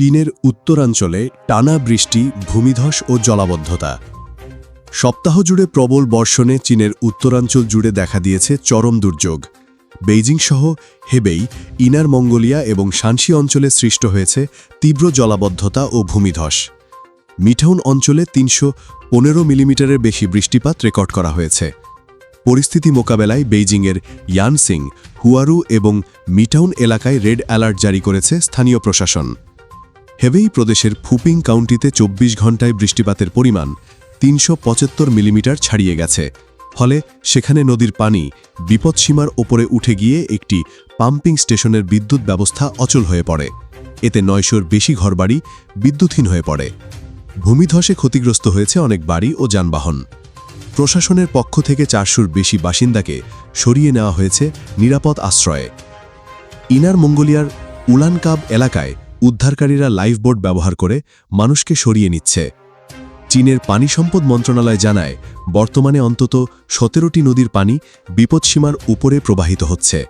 চীনের উত্তরাঞ্চলে টানা বৃষ্টি, ভূমিধস ও জলাবদ্ধতা। সপ্তাহ জুড়ে প্রবল বর্ষণে চীনের উত্তরাঞ্চল জুড়ে দেখা দিয়েছে চরম দুর্যোগ। বেইজিং সহ হেবেই ইনার মঙ্গোলিয়া এবং শানসি অঞ্চলে সৃষ্ট হয়েছে তীব্র জলাবদ্ধতা ও ভূমিধস। মিঠাউন অঞ্চলে তিনশো পনেরো মিলিমিটারের বেশি বৃষ্টিপাত রেকর্ড করা হয়েছে। পরিস্থিতি মোকাবেলায় বেইজিংয়ের ইয়ানসিং, হুয়ারু এবং মিটাউন এলাকায় রেড অ্যালার্ট জারি করেছে স্থানীয় প্রশাসন। হেবেই প্রদেশের ফুপিং কাউন্টিতে ২৪ ঘন্টায় বৃষ্টিপাতের পরিমাণ তিনশো পঁচাত্তর মিলিমিটার ছাড়িয়ে গেছে। ফলে সেখানে নদীর পানি বিপদসীমার ওপরে উঠে গিয়ে একটি পাম্পিং স্টেশনের বিদ্যুৎ ব্যবস্থা অচল হয়ে পড়ে। এতে নয়শোর বেশি ঘরবাড়ি বিদ্যুৎহীন হয়ে পড়ে। ভূমিধসে ক্ষতিগ্রস্ত হয়েছে অনেক বাড়ি ও যানবাহন। প্রশাসনের পক্ষ থেকে চারশোর বেশি বাসিন্দাকে সরিয়ে নেওয়া হয়েছে নিরাপদ আশ্রয়ে। ইনার মঙ্গোলিয়ার উলানকাব এলাকায় উদ্ধারকারীরা লাইফবোট ব্যবহার করে মানুষকে সরিয়ে নিচ্ছে। চীনের পানি সম্পদ মন্ত্রণালয় জানায়, বর্তমানে অন্তত সতেরোটি নদীর পানি বিপদসীমার উপরে প্রবাহিত হচ্ছে।